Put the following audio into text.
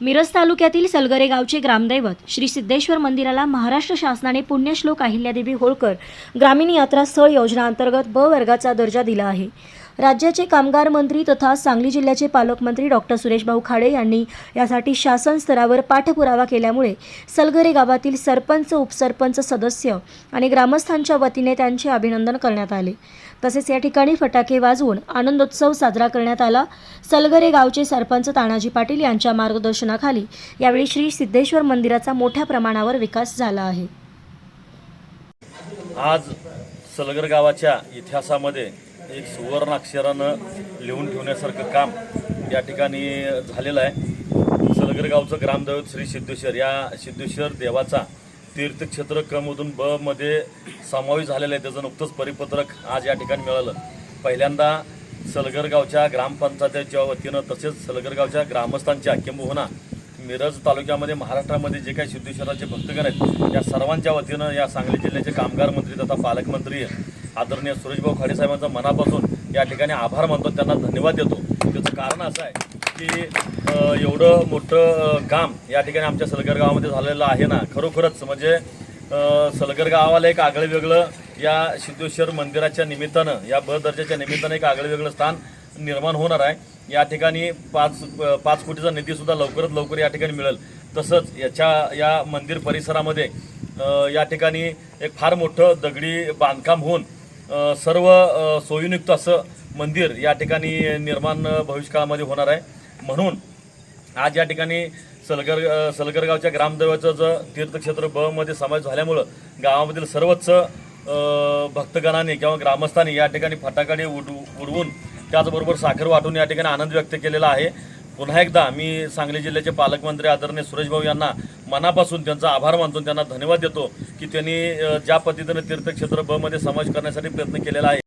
मिरज तालुक्यातील सलगरे गावचे ग्रामदैवत श्री सिद्धेश्वर मंदिराला महाराष्ट्र शासनाने पुण्यश्लोक अहिल्यादेवी होळकर ग्रामीण यात्रा स्थळ योजना अंतर्गत ब वर्गाचा दर्जा दिला आहे. राज्याचे कामगार मंत्री तथा सांगली जिल्ह्याचे पालकमंत्री डॉक्टर सुरेशभाऊ खाडे यांनी यासाठी शासन स्तरावर पाठपुरावा केल्यामुळे सलगरे गावातील सरपंच उपसरपंच सदस्य आणि ग्रामस्थांच्या वतीने त्यांचे अभिनंदन करण्यात आले. तसेच या ठिकाणी फटाके वाजवून आनंदोत्सव साजरा करण्यात आला. सलगरे गावचे सरपंच तानाजी पाटील यांच्या मार्गदर्शनाखाली यावेळी श्री सिद्धेश्वर मंदिराचा मोठ्या प्रमाणावर विकास झाला आहे. आज सलगर गावाच्या इतिहासामध्ये एक सुवर्ण अक्षरानं लिहून ठेवण्यासारखं काम या ठिकाणी झालेलं आहे. सलगर गावचं ग्रामदैवत श्री सिद्धेश्वर. या सिद्धेश्वर देवाचा तीर्थक्षेत्र कमधून मधून ब मध्ये समावेश झालेलं आहे. त्याचं नुकतंच परिपत्रक आज या ठिकाणी मिळालं. पहिल्यांदा सलगर गावच्या ग्रामपंचायतीच्या वतीनं तसेच सलगर गावच्या ग्रामस्थांच्या किंबहुना मिरज तालुक्यामध्ये महाराष्ट्रामध्ये जे काही सिद्धेश्वराचे भक्तगण आहेत या सर्वांच्या वतीनं या सांगली जिल्ह्याचे कामगार मंत्री तथा पालकमंत्री आदरणीय सुरेशभाऊ खाडे साहेबांचा मनापासून या ठिकाणी आभार मानतो त्यांना धन्यवाद देतो. त्याचं कारण असं आहे की एवढं मोठं काम या ठिकाणी आमच्या सलगर गावामध्ये झालेलं आहे ना खरोखरच म्हणजे सलगर गावाला एक आगळं वेगळं या सिद्धेश्वर मंदिराच्या निमित्तानं या ब दर्जाच्या निमित्तानं एक आगळं वेगळं स्थान निर्माण होणार आहे. या ठिकाणी पाच पाच कोटीचा निधीसुद्धा लवकरात लवकर या ठिकाणी मिळेल. तसंच याच्या या मंदिर परिसरामध्ये या ठिकाणी एक फार मोठं दगडी बांधकाम होऊन सर्व अ, असं मंदिर या ठिकाणी निर्माण भविष्यकाळामध्ये होणार आहे. म्हणून आज या ठिकाणी सलगर सलगरगावच्या सलगर जर ग्रामदैवाचं ज तीर्थक्षेत्र ब मध्ये समावेश झाल्यामुळं गावामधील सर्वच भक्तगणाने किंवा ग्रामस्थांनी या ठिकाणी फटाकडे उड उडवून त्याचबरोबर साखर वाटून या ठिकाणी आनंद व्यक्त केलेला आहे. पुन्हा एकदा मी सांगली जिल्ह्याचे पालकमंत्री आदरणीय सुरेश भाऊ यांना मनापासून त्यांचा आभार मानतो त्यांना धन्यवाद देतो की त्यांनी ज्या पद्धतीनं तीर्थक्षेत्र ब मध्ये समावेश करण्यासाठी प्रयत्न केलेला आहे.